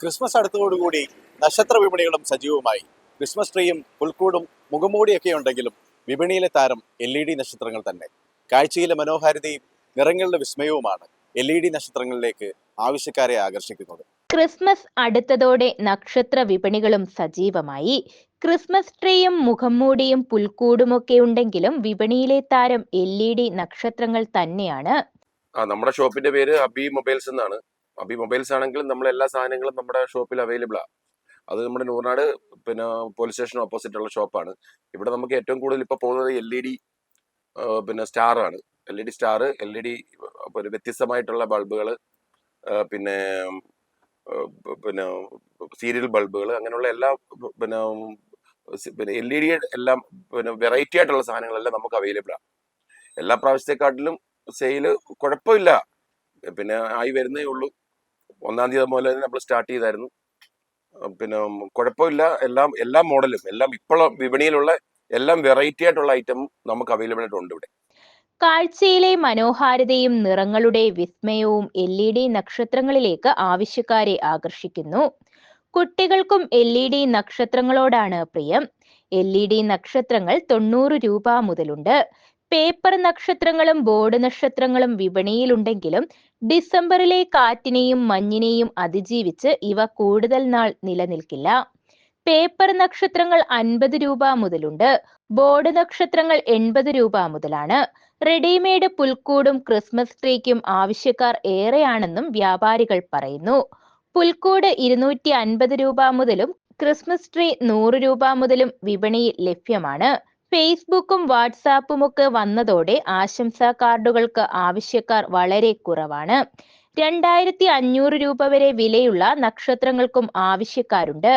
Christmas അടുത്തതോടുകൂടി നക്ഷത്ര വിപണികളും സജീവമായി. Christmas ട്രീയും പുൽക്കൂടും മുഖംമൂടിയൊക്കെ ഉണ്ടെങ്കിലും വിപണിയിലെ താരം എൽ ഇ ഡി നക്ഷത്രങ്ങൾ തന്നെ. കാഴ്ചയിലെ മനോഹാരിതയും നിറങ്ങളുടെ വിസ്മയവുമാണ് എൽ ഇ ഡി നക്ഷത്രങ്ങളിലേക്ക് ആവശ്യക്കാരെ ആകർഷിക്കുന്നത്. ക്രിസ്മസ് അടുത്തതോടെ നക്ഷത്ര വിപണികളും സജീവമായി. ക്രിസ്മസ് ട്രീയും മുഖംമൂടിയും പുൽക്കൂടുമൊക്കെ ഉണ്ടെങ്കിലും വിപണിയിലെ താരം എൽ ഇ ഡി നക്ഷത്രങ്ങൾ തന്നെയാണ്. ആ നമ്മുടെ ഷോപ്പിന്റെ പേര് അബി മൊബൈൽസ് എന്നാണ്. അബി മൊബൈൽസ് ആണെങ്കിലും നമ്മൾ എല്ലാ സാധനങ്ങളും നമ്മുടെ ഷോപ്പിൽ അവൈലബിൾ ആണ് അത് നമ്മുടെ നൂറിനാട് പിന്നെ പോലീസ് സ്റ്റേഷൻ ഓപ്പോസിറ്റ് ഉള്ള ഷോപ്പാണ്. ഇവിടെ നമുക്ക് ഏറ്റവും കൂടുതൽ ഇപ്പോൾ പോകുന്നത് എൽ ഇ ഡി പിന്നെ സ്റ്റാർ ആണ് L E D star L E D ഒരു വ്യത്യസ്തമായിട്ടുള്ള ബൾബുകൾ പിന്നെ പിന്നെ സീരിയൽ ബൾബുകൾ അങ്ങനെയുള്ള എല്ലാ പിന്നെ പിന്നെ എൽ ഇ ഡി എല്ലാം പിന്നെ വെറൈറ്റി ആയിട്ടുള്ള സാധനങ്ങളെല്ലാം നമുക്ക് അവൈലബിൾ ആണ് എല്ലാ പ്രാവശ്യത്തെക്കാട്ടിലും സെയിൽ കുഴപ്പമില്ല. പിന്നെ ആയി വരുന്നേ ഉള്ളൂ. ഒന്നാം തീയതി മുതൽ നമ്മൾ സ്റ്റാർട്ട് ചെയ്തായിരുന്നു. പിന്നെ കുഴപ്പമില്ല. എല്ലാം എല്ലാ മോഡലും എല്ലാം ഇപ്പോൾ വിപണിയിലുള്ള എല്ലാം വെറൈറ്റി ആയിട്ടുള്ള ഐറ്റം നമുക്ക് അവൈലബിൾ ആയിട്ടുണ്ട് ഇവിടെ. കാഴ്ചയിലെ മനോഹാരിതയും നിറങ്ങളുടെ വിസ്മയവും എൽ ഇ ഡി നക്ഷത്രങ്ങളിലേക്ക് ആവശ്യക്കാരെ ആകർഷിക്കുന്നു. കുട്ടികൾക്കും എൽ ഇ ഡി നക്ഷത്രങ്ങളോടാണ് പ്രിയം. എൽ ഇ ഡി നക്ഷത്രങ്ങൾ തൊണ്ണൂറ് രൂപ മുതലുണ്ട്. പേപ്പർ നക്ഷത്രങ്ങളും ബോർഡ് നക്ഷത്രങ്ങളും വിപണിയിലുണ്ടെങ്കിലും ഡിസംബറിലെ കാറ്റിനെയും മഞ്ഞിനെയും അതിജീവിച്ച് ഇവ കൂടുതൽ നാൾ നിലനിൽക്കില്ല. പേപ്പർ നക്ഷത്രങ്ങൾ അൻപത് രൂപ മുതലുണ്ട്. ബോർഡ് നക്ഷത്രങ്ങൾ എൺപത് രൂപ മുതലാണ്. റെഡിമെയ്ഡ് പുൽക്കൂടും ക്രിസ്മസ് ട്രീക്കും ആവശ്യക്കാർ ഏറെയാണെന്നും വ്യാപാരികൾ പറയുന്നു. പുൽക്കൂട് ഇരുന്നൂറ്റി അൻപത് രൂപ മുതലും ക്രിസ്മസ് ട്രീ നൂറ് രൂപ മുതലും വിപണിയിൽ ലഭ്യമാണ്. ഫേസ്ബുക്കും വാട്സാപ്പും ഒക്കെ വന്നതോടെ ആശംസാ കാർഡുകൾക്ക് ആവശ്യക്കാർ വളരെ കുറവാണ്. രണ്ടായിരത്തി അഞ്ഞൂറ് രൂപ വരെ വിലയുള്ള നക്ഷത്രങ്ങൾക്കും ആവശ്യക്കാരുണ്ട്.